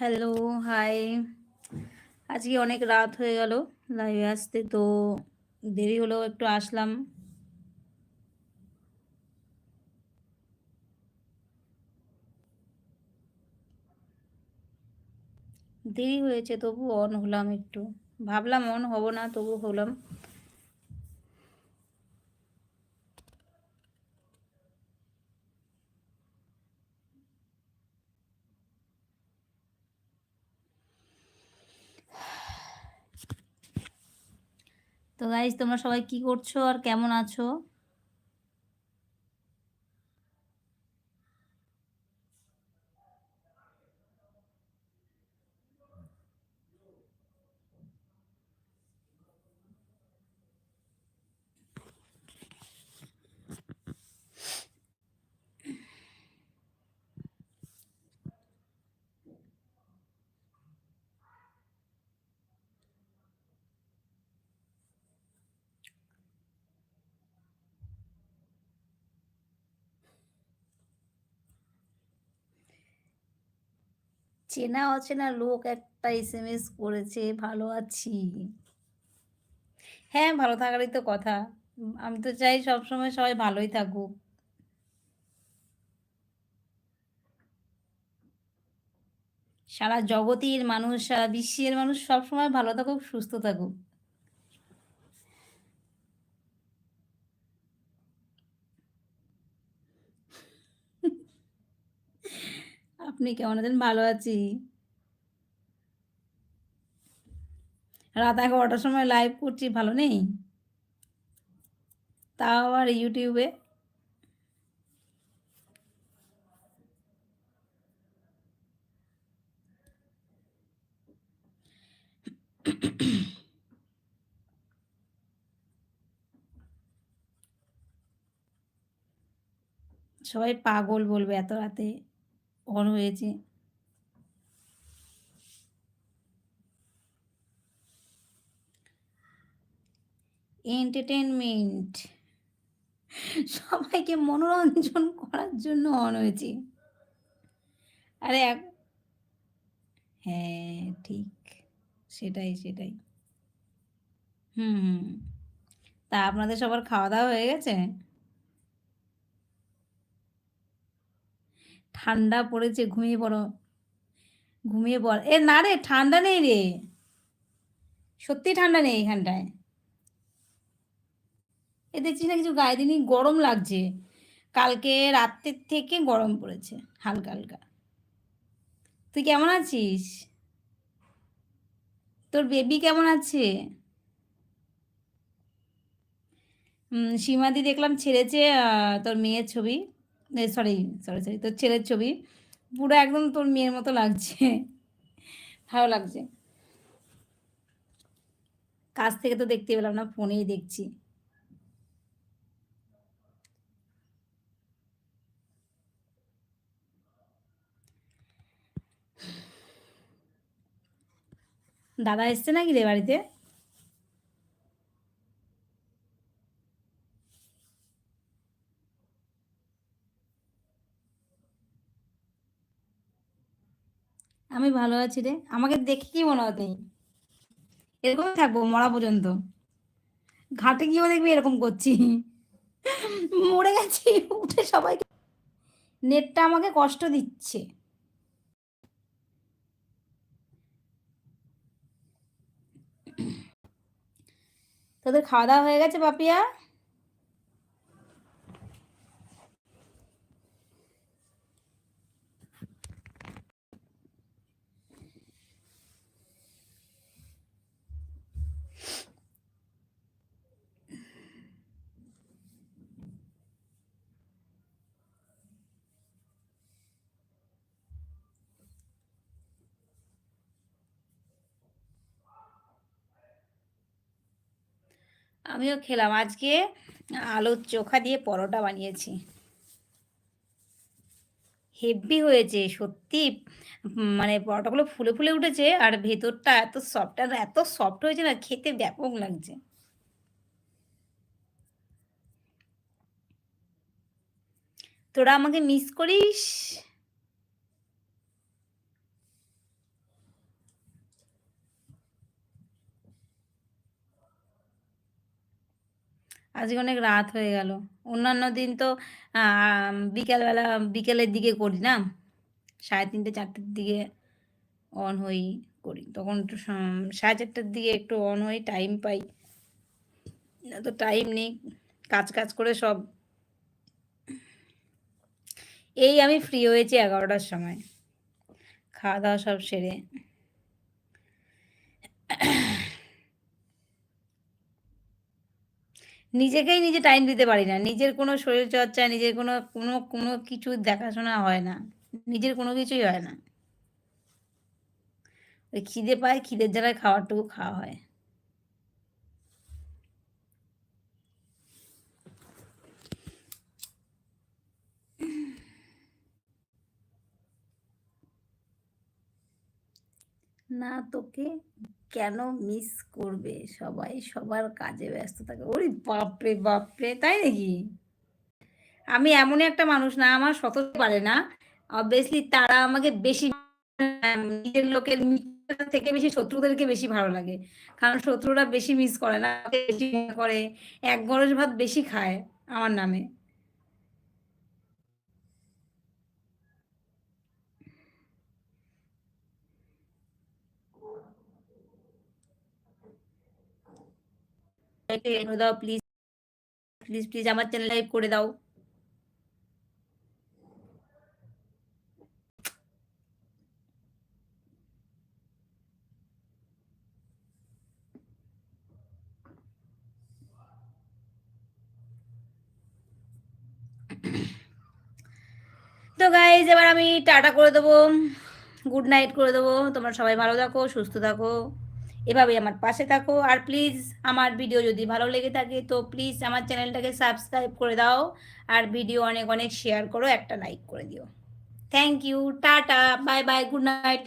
Hello, high. আজকে অনেক রাত হয়ে গেল লাইভে আসতে। তো দেরি হলো একটু আসলাম। দেরি হয়েছে তবু অন হলাম একটু। ভাবলাম অন হব না তবু হলাম। তো গাইজ তোমরা সবাই কি করছ আর কেমন আছো? চেনা অচেনা লোক একটা এস এম এস করেছে, ভালো আছি। হ্যাঁ, ভালো থাকারই তো কথা। আমি তো চাই সবসময় সবাই ভালোই থাকুক। সারা জগতের মানুষ, সারা বিশ্বের মানুষ সবসময় ভালো থাকুক, সুস্থ থাকুক। আপনি কেমন আছেন? ভালো আছি। রাত এগারোটার সময় লাইভ করছি, ভালো নেই? তাও আবার ইউটিউবে সবাই পাগল বলবে এত রাতে অন হয়েছে। এন্টারটেনমেন্ট সবাইকে মনোরঞ্জন করার জন্য অন হয়েছে। আরে এক হ্যাঁ, ঠিক। সেটাই, সেটাই। হুম। তা আপনাদের সবার খাওয়া-দাওয়া হয়ে গেছে? ঠান্ডা পড়েছে, ঘুমিয়ে পড়ো। ঘুমিয়ে পড়। এ না রে ঠান্ডা নেই রে। সত্যিই ঠান্ডা নেই এখানটায়। এ দেখছিস না কিছু গায়ে দিইনি, গরম লাগছে। কালকে রাত্রের থেকে গরম পড়েছে হালকা, হালকা। তুই কেমন আছিস? তোর বেবি কেমন আছে? সীমাদি দেখলাম ছেড়েছে তোর মেয়ের ছবি। সরি, সরি, সরি তোর ছেলের ছবি। পুরো একদম তোর মেয়ের মতো লাগছে। ভালো লাগছে। কাছ থেকে তো দেখতে পেলাম না, ফোনেই দেখছি। দাদা এসছে নাকি রে বাড়িতে? আমি ভালো আছি রে। আমাকে দেখে কি মনে তুই? এরকমই থাকব মরা পর্যন্ত। ঘাটে গিয়েও দেখবি এরকম করছি। মরে গেছি, উঠে সবাইকে নেটটা আমাকে কষ্ট দিচ্ছে। তোদের খাওয়া-দাওয়া হয়ে গেছে পাপিয়া? আমিও খেলাম। আজকে আলুর চোখা দিয়ে পরোটা বানিয়েছি। হেভি হয়েছে সত্যি মানে পরোটাগুলো ফুলে, ফুলে উঠেছে আর ভেতরটা এত সফট আর এত সফট হয়েছে না খেতে ব্যাপক লাগছে। তোরা আমাকে মিস করিস? আজকে অনেক রাত হয়ে গেল। অন্যান্য দিন তো বিকেলবেলা, বিকেলের দিকে করি না। সাড়ে তিনটে, চারটের দিকে অন হই করি। তখন একটু সাড়ে চারটের দিকে একটু অন হই টাইম পাই। তো টাইম নেই, কাজ কাজ করে সব। এই আমি ফ্রি হয়েছি এগারোটার সময়। খাওয়া দাওয়া সব সেরে। নিজেকেই নিজে টাইম দিতে পারি না। নিজের কোনো শরীর চর্চা, নিজের কোনো কোনো কোনো কিছু দেখাশোনা হয় না। নিজের কোনো কিছুই হয় না। ওই খিদে পায়, খিদের জ্বালায় খাবারটুকু খাওয়া হয়। না, তোকে কেন মিস করবে? সবাই সবার কাজে ব্যস্ত থাকে। ওরে বাপরে বাপরে, তাই নাকি? আমি এমনই একটা মানুষ না, আমার শত পারে না। অবভিয়াসলি তারা আমাকে বেশি নিজের লোকের থেকে বেশি, শত্রুদেরকে বেশি ভালো লাগে। কারণ শত্রুরা বেশি মিস করে না, বেশি করে। এক গরজ ভাত বেশি খায় আমার নামে। একটু এনে দাও প্লিজ প্লিজ প্লিজ আমার চ্যানেল লাইভ করে দাও। তো গাইজ এবার আমি টাটা করে দেবো। গুড নাইট করে দেবো। তোমরা সবাই ভালো থাকো, সুস্থ থাকো। এভাবেই আমার পাশে থাকো। আর প্লিজ আমার ভিডিও যদি ভালো লেগে থাকে, তো প্লিজ আমার চ্যানেলটাকে সাবস্ক্রাইব করে দাও। আর ভিডিও অনেক অনেক শেয়ার করো, একটা লাইক করে দিও। Thank you tata bye bye good night